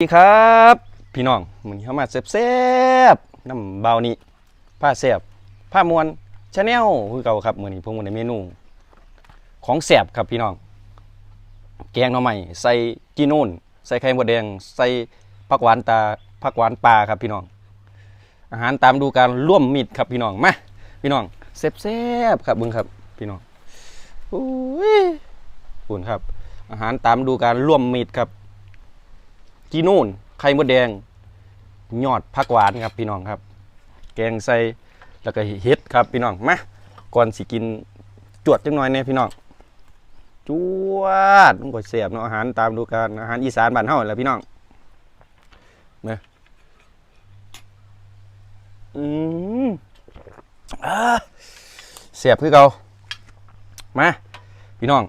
สวัสดีครับ พี่น้องมื้อนเข้ามาแซ่บๆน้ำเบานี้ผ้าแซ่บผ้ามวนชาแนลคือเก่าครับมือนี้ผมในเมนู ของแซ่บครับพี่น้อง แกงหน่อไม้ใส่จีนูนใส่ไข่มดแดง ใส่ผักหวานตาผักหวานปลาครับพี่น้อง อาหารตามดูการร่วมมิตรครับพี่น้องมาพี่น้องแซ่บๆครับเบิ่งครับ พี่น้องอุ้ยปุ่นครับ อาหารตามดูการร่วมมิตรครับ จีนูนไข่มดแดง ยอดผักหวานครับพี่น้องครับ แกงใส่แล้วก็เฮ็ดครับพี่น้องมาก่อนสิกินจวดจังหน่อยเนี่ยพี่น้องจวดมันก็เสียบเนาะอาหารตามดูการอาหารอีสานบ้านเฮาแหละพี่น้องมาอืมอ่าเสียบคือเก่ามาพี่น้อง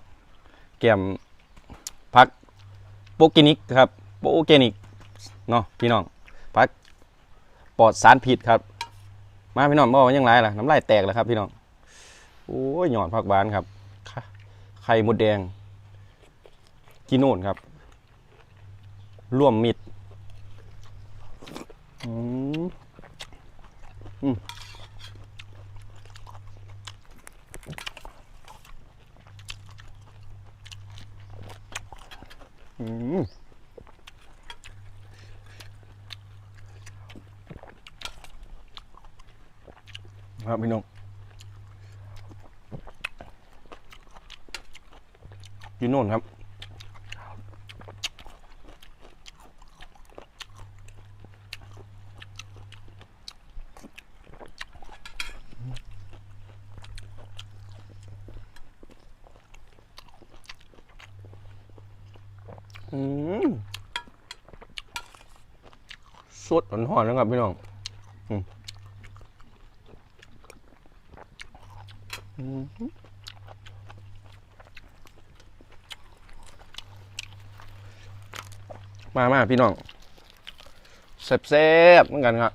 แกมผักโปกินิกครับ โปรแกนิกเนาะพี่น้องพักปลอดสารพิษครับ มาพี่น้องบอกว่ายังไรล่ะน้ำลายแตกแล้วครับพี่น้องโอ้ยหยอดผักหวานครับไข่มดแดงกินโน่นครับร่วมมิตรอืมอืมอืม ครับพี่น้องกินโน่นครับ อืมสดหอนๆนะครับพี่น้องม มามาพี่น้องแซ่บๆเหมือนกันครับ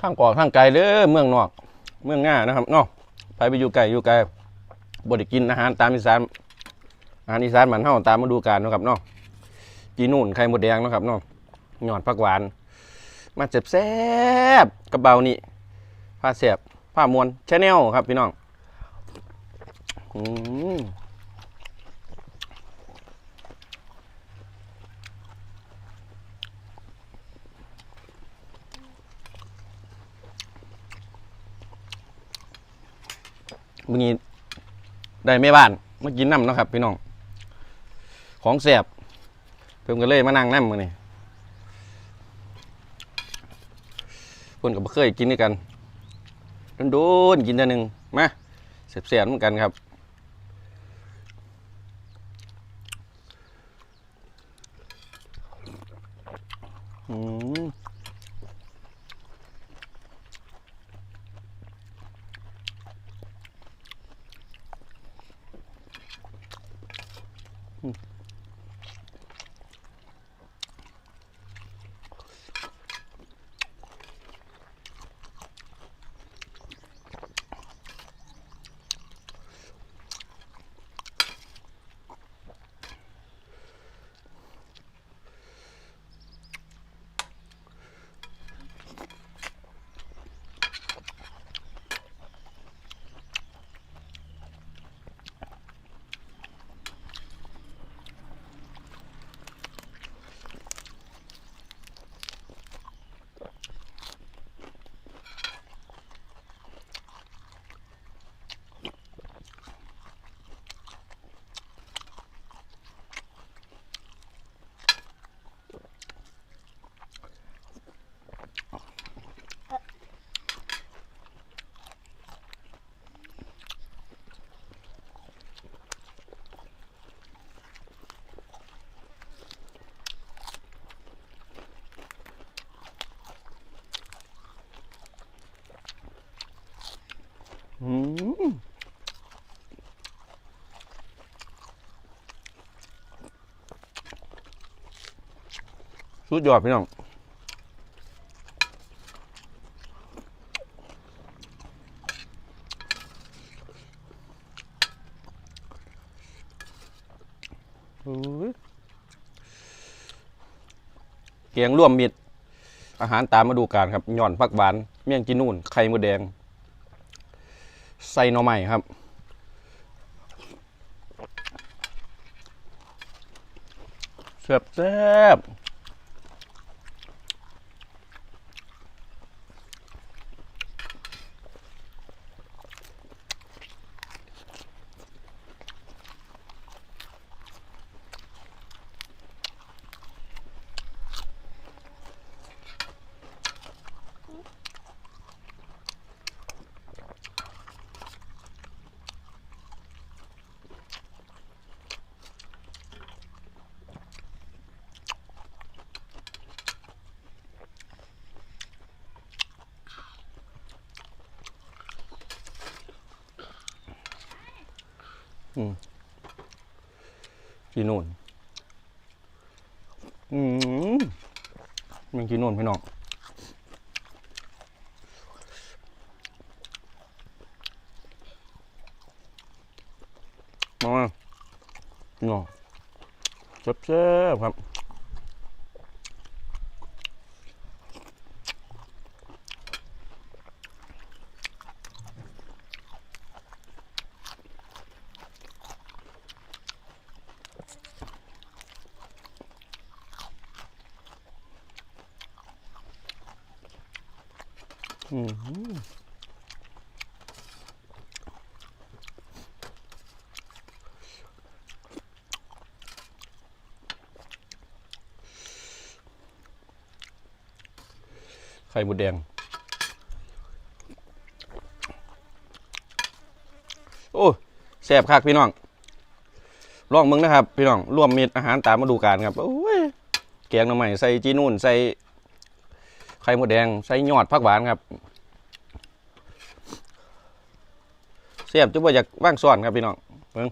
ข้างก่อข้างไกลเด้อเมืองนอก เมืองง่านะครับนาะไปไปอยู่ไกลอยู่ไกลบดกินอาหารตามอีสาน อาหารอีสานมันเฮาตามฤดูกาลนะครับเนาะจีนู่นไข่หมดแดงนะครับเนาะหยอดผักหวาน มาเจ็บแซบกระเบานี่ผ้าแสบผ้ามวนชแนลครับพี่น้องอืมมื่อนี้ได้แม่บ้านมากินน้ำนะครับพี่น้อง ของแสบเพิ่มกันเลยมานั่งน้ำมือนี่เพิ่นกับเคยกินด้วยกันโดนๆกินเทื่หนึ่งมาเสียบๆเหมือนกันครับอืม สุดยอดพี่น้องเกียงร่วมมิด อาหารตามมาดูการครับย่อนผักหวาน เมี่ยงจีนูนไข่มดแดง ใส่หน่อไม้ครับเซ่บแซ่บ จีนูนอืมเมี่ยงจีนูนพี่น้องมาพี่น้องแซ่บๆครับ ไข่มดแดง โอ้แซ่บคักพี่น้อง ลองมึงนะครับ พี่น้อง ร่วมมีอาหารตามฤดูกาลครับ โอ้ย แกงหน่อไม้ใส่จีนูนใส่ ไข่มดแดงใส่ยอดผักหวานครับเสียบจุ๊บว่าอยากว่างซ้อนครับพี่น้องเพิ่ง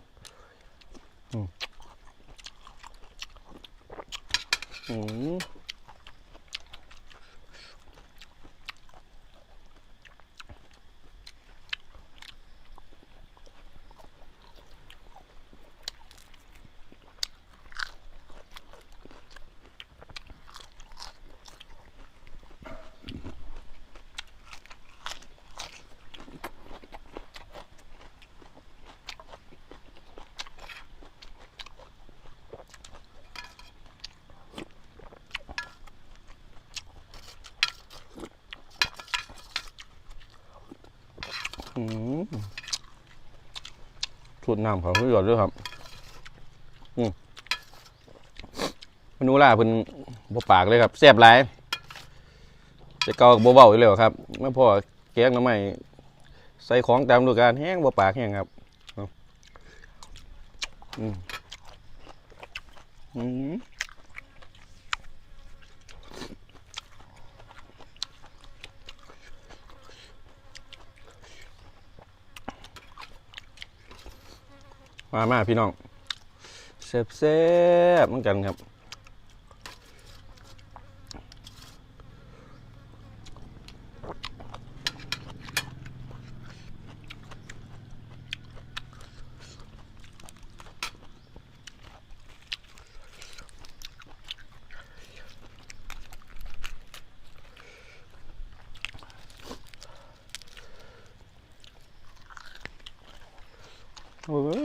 อืม สูตรน้ำเขาสุดยอดด้วยครับ อืมมนูล่าเพิ่นบปากเลยครับแซ่บหลายจะเกาบ่เบาอยู่แล้วครับเมื่อพอแกงน้ำใหม่ใส่ของตามดูกาลแห้งบปากแห้งครับอาอืมอืม มามาพี่น้องเซฟเซฟเหมือนกันครับ โอ้ย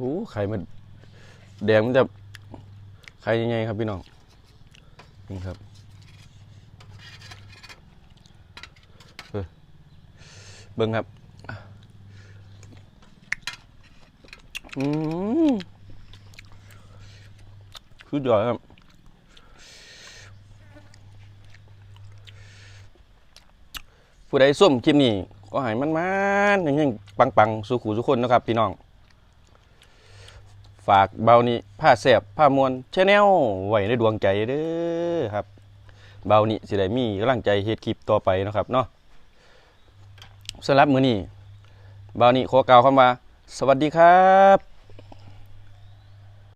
โอ้ไข่มันแดงมันจะไข่ยังไงครับพี่น้องนี่ครับเบิ้งครับอืมคือยอดครับผู้ใดส้มคลิปนี้ก็ห้มันมันๆยังๆปังๆสู่ขู่ทุกคนนะครับพี่น้อง ฝากเบานี้ผ้าแสบผ้ามวลชแนลไว้ในดวงใจเด้อครับ เบานี้สิได้มีกำลังใจเฮ็ดคลิปต่อไปนะครับเนาะสำหรับมื้อนี้เบานี้ขอกล่าวคำว่า สวัสดีครับ